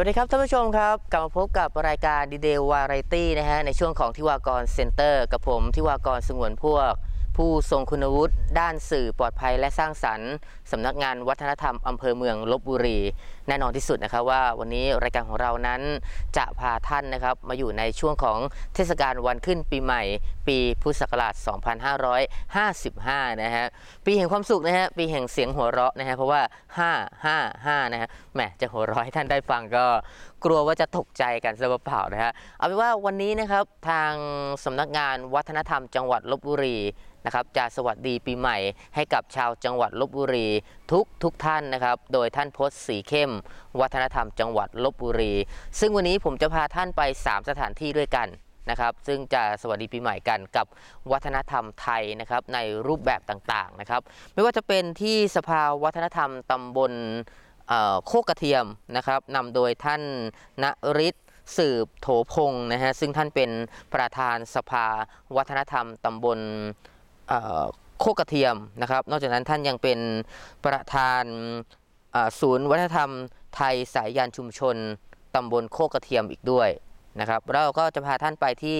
วัสดีครับท่านผู้ชมครับ กลับมาพบกับรายการดีเดย์วาไรตี้นะฮะในช่วงของทิวากรเซ็นเตอร์กับผมทิวากรสงวนพวก ผู้ทรงคุณวุฒิด้านสื่อปลอดภัยและสร้างสรรค์สำนักงานวัฒนธรรมอำเภอเมืองลบบุรี แน่นอนที่สุดนะครับว่าวันนี้รายการของเรานั้นจะพาท่านนะครับมาอยู่ในช่วงของเทศกาลวันขึ้นปีใหม่ ปีพุทธศักราช 2555 นะฮะปีแห่งความสุขนะฮะปีแห่งเสียงหัวเราะนะฮะเพราะว่า 555 นะฮะแหมจะหัวเราะให้ท่านได้ฟังก็กลัวว่าจะตกใจกันซะเปล่านะฮะเอาเป็นว่าวันนี้นะครับทางสำนักงานวัฒนธรรมจังหวัดลบบุรีนะครับจะสวัสดีปีใหม่ให้กับชาวจังหวัดลบบุรี ทุกทุกท่านนะครับ โดยท่านพศสีเข้ม วัฒนธรรมจังหวัดลบบุรี ซึ่งวันนี้ผมจะพาท่านไป 3 สถานที่ด้วยกันนะครับ ซึ่งจะสวัสดีปีใหม่กันกับวัฒนธรรมไทยนะครับในรูปแบบต่างๆนะครับ ไม่ว่าจะเป็นที่สภาวัฒนธรรมตำบลโคกกระเทียมนะครับนำโดยท่านณฤทธิ์สืบโถพงศ์นะฮะซึ่งท่านเป็นประธานสภาวัฒนธรรมตำบล โคกกระเทียมนะครับ นอกจากนั้นท่านยังเป็นประธานศูนย์วัฒนธรรมไทยสายยานชุมชนตำบลโคกกระเทียมอีกด้วยนะครับเราก็จะพาท่านไปที่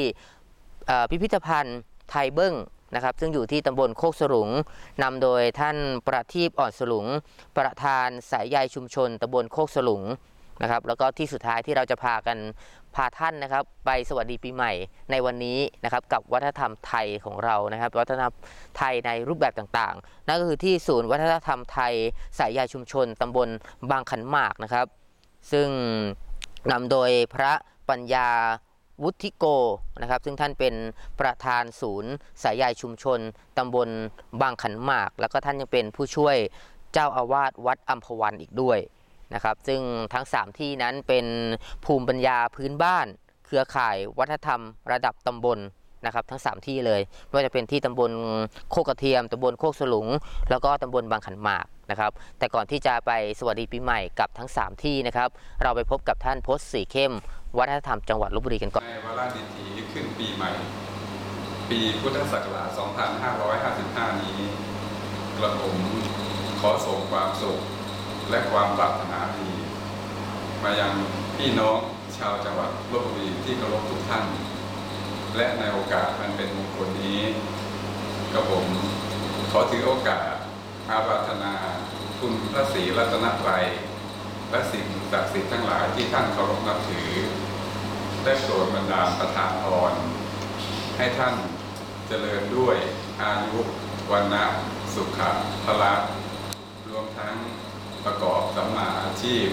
พิพิธภัณฑ์ไทยเบิ้งนะครับ ซึ่งอยู่ที่ตำบลโคกสลุงนำโดยท่านประทีปอ่อนสลุง ประธานสายใยชุมชนตำบลโคกสลุงนะครับแล้วก็ที่สุดท้ายที่เราจะพากัน พาท่านนะครับไปสวัสดีปีใหม่ในวันนี้นะครับกับวัฒนธรรมไทยของเรานะครับ วัฒนธรรมไทยในรูปแบบต่างๆ นั่นก็คือที่ศูนย์วัฒนธรรมไทยสายใยชุมชนตำบลบางขันหมากนะครับ ซึ่งนำโดยพระปัญญาวุฒิโกนะครับซึ่งท่านเป็นประธานศูนย์ สายใยชุมชนตำบลบางขันหมาก แล้วก็ท่านยังเป็นผู้ช่วยเจ้าอาวาสวัดอัมพวันอีกด้วย นะครับ ซึ่งทั้ง 3 ที่นั้นเป็นภูมิปัญญาพื้นบ้าน เครือข่ายวัฒนธรรมระดับตำบลนะครับ ทั้ง 3 ที่เลยไม่ว่าจะเป็นที่ตำบลโคกกระเทียมตำบลโคกสลุง แล้วก็ตำบลบางขันหมากนะครับ แต่ก่อนที่จะไปสวัสดีปีใหม่กับทั้ง 3 ที่นะครับ เราไปพบกับท่านพศสีเข้ม วัฒนธรรมจังหวัดลบบุรีกันก่อนในวาระดิถีขึ้นปีใหม่ ปีพุทธศักราช 2555 นี้กระผมขอส่งความสุข และความปรารถนาดี มายังพี่น้องชาวจังหวัดลบบุรีที่เคารพทุกท่าน และในโอกาสอันเป็นมงคลนี้กระผมขอถือโอกาสอาราธนาคุณพระศรีรัตนตรัยและสิ่งศักดิ์สิทธิ์ทั้งหลายที่ท่านเคารพนับถือ ได้โปรดบันดาลประทานพรให้ท่านเจริญด้วยอายุวันนะสุขะพละ ประกอบสัมมาอาชีพ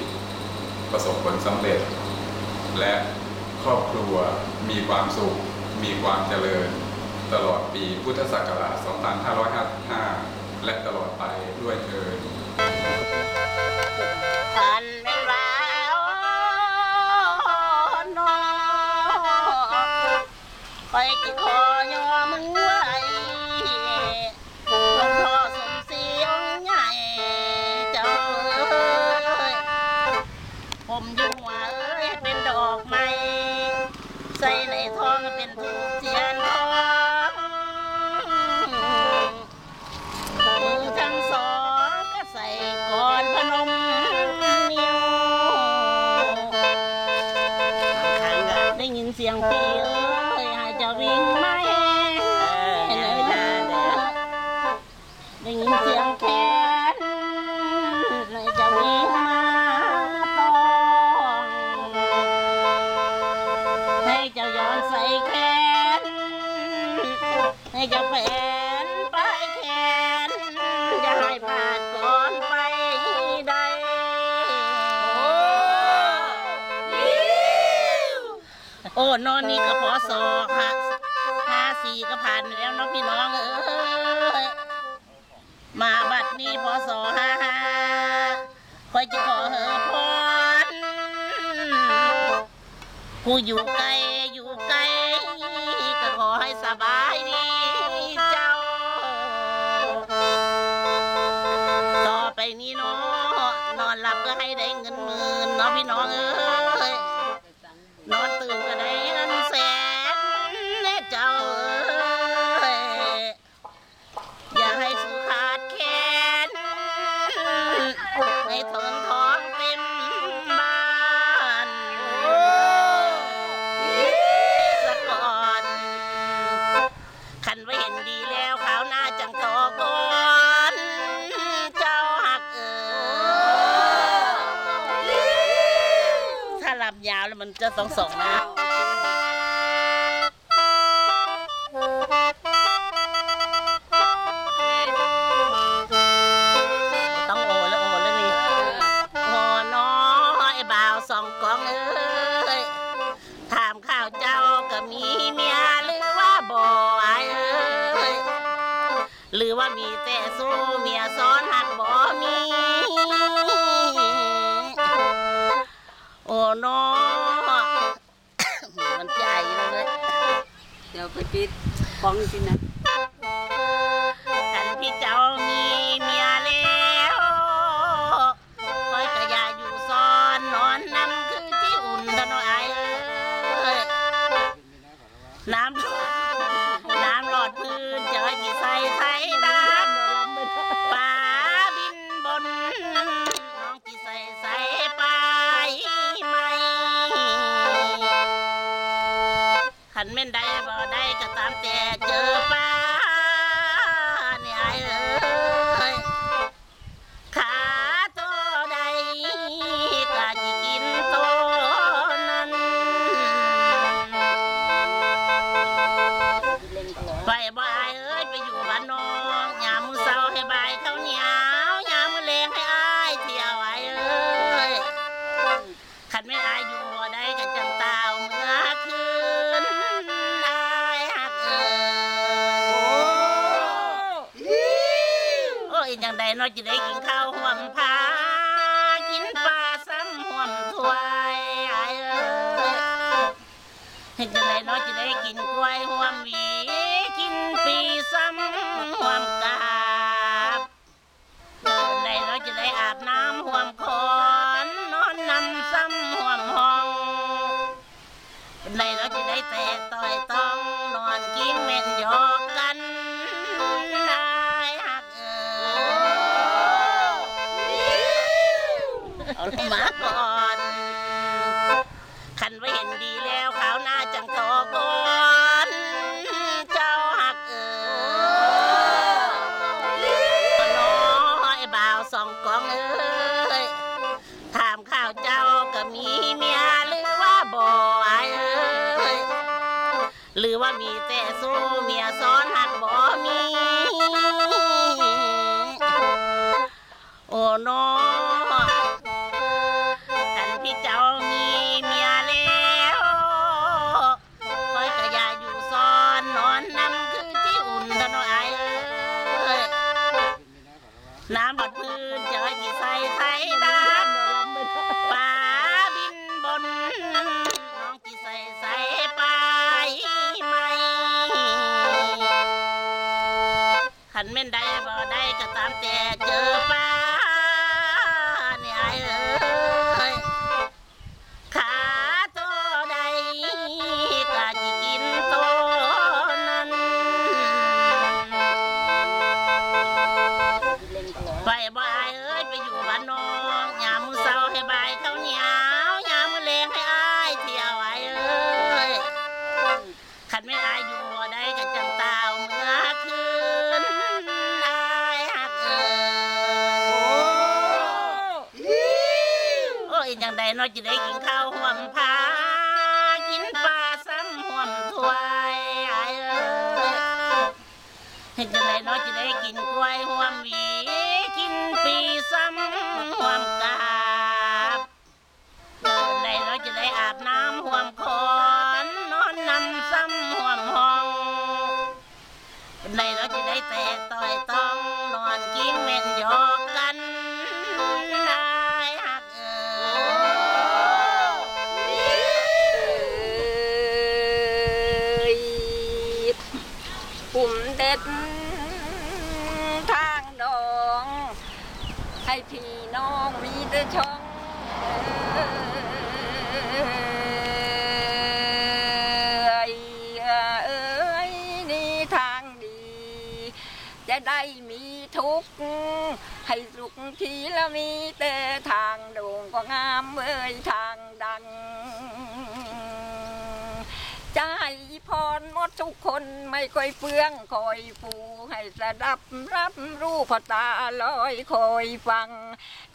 ประสบผลสำเร็จ และครอบครัวมีความสุข มีความเจริญ ตลอดปีพุทธศักราช 2555 และตลอดไปด้วยเถิดท่านไม่ว่านอคอยจิขอ ให้เจ้าแฟนไปแขนจะให้พลาดก่อนไปใดโอ้นอนนี่ก็พอสอค่ะห้าสี่ก็ผ่านไปแล้วเนาะพี่น้องเอ้ยมาบัดนี้พอสอห้าห้าคอยจะขอเหอพรผู้อยู่ไกล พี่น้องเอ้ ยาวแล้วมันจะต้องสองนะต้องโอแล้วโอแล้วนี่โอน้อยบ่าวสองกองเอ้ยถามข้าวเจ้าก็มีเมียหรือว่าบ่อยเอ้ยหรือว่ามีแต่สู้เมียซ้อนหักบ่มี อ้น้อมันใจเลยเดี๋ยวไปปิดฟ้องสินะ นแม่นได้บ่ได้ก็ตามแต่เจอป้า เนาจะได้กินข้าวห่วมพากินปลาซ้ำห่วมถ้วยอายเอ้ยเฮ็ดจังใดเนาะจะได้กินกล้วยห่วมหวีกินปีซ้ำห่วมกาบในเราจะได้อาบน้ำห่วมคอนนอนนำซ้ำห่วมห้องในเราจะได้แต่ต่อยต้องนอนกิ้งเม่นยอก ขันแม่นได้บ่ได้ก็ตามแต่เจอป้า เนาจะได้กินข้าวห่วมพากินปลาซ้ำห่วมถ้วยไอ้เอ้ยเห็นจังไรเราจะได้กินกล้วยห่วมวี ด็ดทางดอง ให้พี่น้องมีแต่ชองเอ้ยนี่ทางดีจะได้มีทุกข์ให้สุขทีละมีแต่ทางโด่งก็งามเอ้ยทาง ทุกคนไม่ค่อยเฟื่องคอยฟูให้สดับรับรู้พอตาลอยคอยฟัง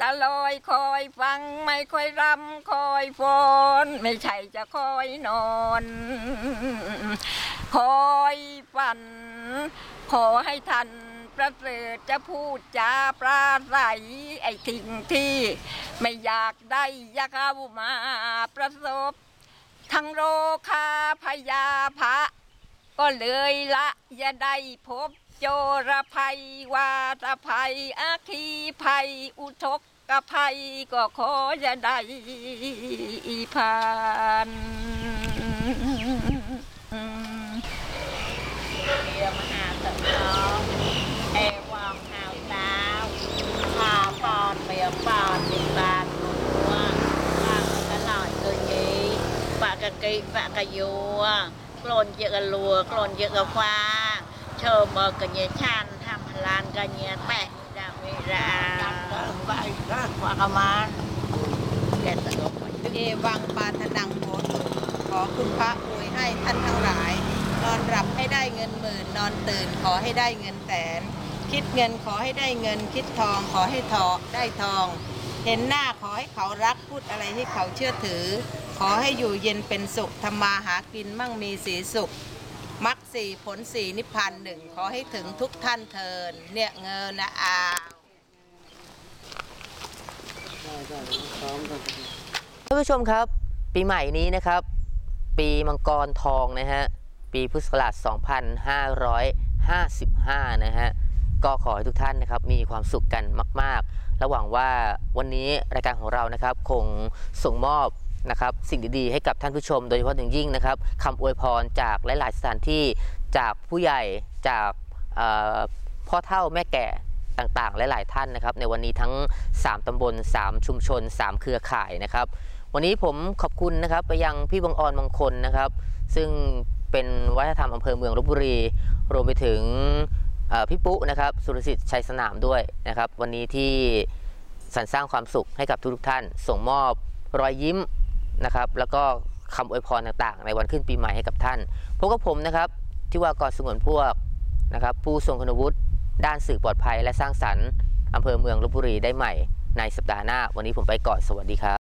ตาลอยคอยฟัง ไม่ค่อยรำคอยฟอนไม่ใช่จะคอยนอน คอยฝัน ขอให้ท่านประเสริฐจะพูดจาปราศัยไอ้ทิ้งที่ไม่อยากได้อยากเอามาประสบทั้งโรคาพยาพะ ก็เลยละอย่าได้พบโจรภัยวาตภัยอาคีภัย อุทกกภัยก็ขออย่าได้ผ่านเดียมหาตะนองเอวองหาวดาวหาปอนเมียปอนดิบานหัวปากกระหน่อยตัวยีปากกะกิปากกะยัว กลนเยอะกลัวกลนเยอะกะฟ้าเชิมเมอกะเนียชันทำพลานกะเนียแปะดามิราไปรักวากะมาแกตลกเอวังปาทนังโหตุขอคุณพระอวยให้ท่านทั้งหลาย นอนหลับให้ได้เงินหมื่น นอนตื่นขอให้ได้เงินแสน คิดเงินขอให้ได้เงิน คิดทองขอให้ทองได้ทอง เห็นหน้าขอให้เขารักพูดอะไรให้เขาเชื่อถือ ขอให้อยู่เย็นเป็นสุขทำมาหากินมั่งมีสีสุขมรรคสี่ผลสี่นิพพานหนึ่งขอให้ถึงทุกท่านเทินเนี่ยเงินนะอาวท่านผู้ชมครับ ปีใหม่นี้นะครับ ปีมังกรทองนะฮะปีพุทธศักราช 2555 นะฮะก็ขอให้ทุกท่านนะครับมีความสุขกันมาก ๆ ระหวังว่าวันนี้รายการของเรานะครับ คงส่งมอบ นะครับสิ่งดีๆให้กับท่านผู้ชม โดยเฉพาะอย่างยิ่งนะครับคำอวยพรจากหลาย ๆ สถานที่จากผู้ใหญ่จากพ่อเฒ่าแม่แก่ต่างๆ หลาย ๆ ท่านนะครับ ในวันนี้ทั้ง 3 ตำบล 3 ชุมชน 3 เครือข่ายนะครับ วันนี้ผมขอบคุณนะครับไปยังพี่บังออนบางคนนะครับ ซึ่งเป็นวัฒนธรรมอำเภอเมืองลบบุรี รวมไปถึงพี่ปุ๊นะครับสุรสิทธิ์ชัยสนามด้วยนะครับ วันนี้ที่สรรสร้างความสุขให้กับทุกๆท่าน ส่งมอบรอยยิ้ม นะครับ แล้วก็คำอวยพรต่างๆ ในวันขึ้นปีใหม่ให้กับท่านพบกับผมนะครับที่ว่ากรสงวนพวกนะครับ ผู้ทรงคุณวุฒิด้านสื่อปลอดภัยและสร้างสรรค์อำเภอเมืองลบบุรีได้ใหม่ในสัปดาห์หน้า วันนี้ผมไปก่อนสวัสดีครับ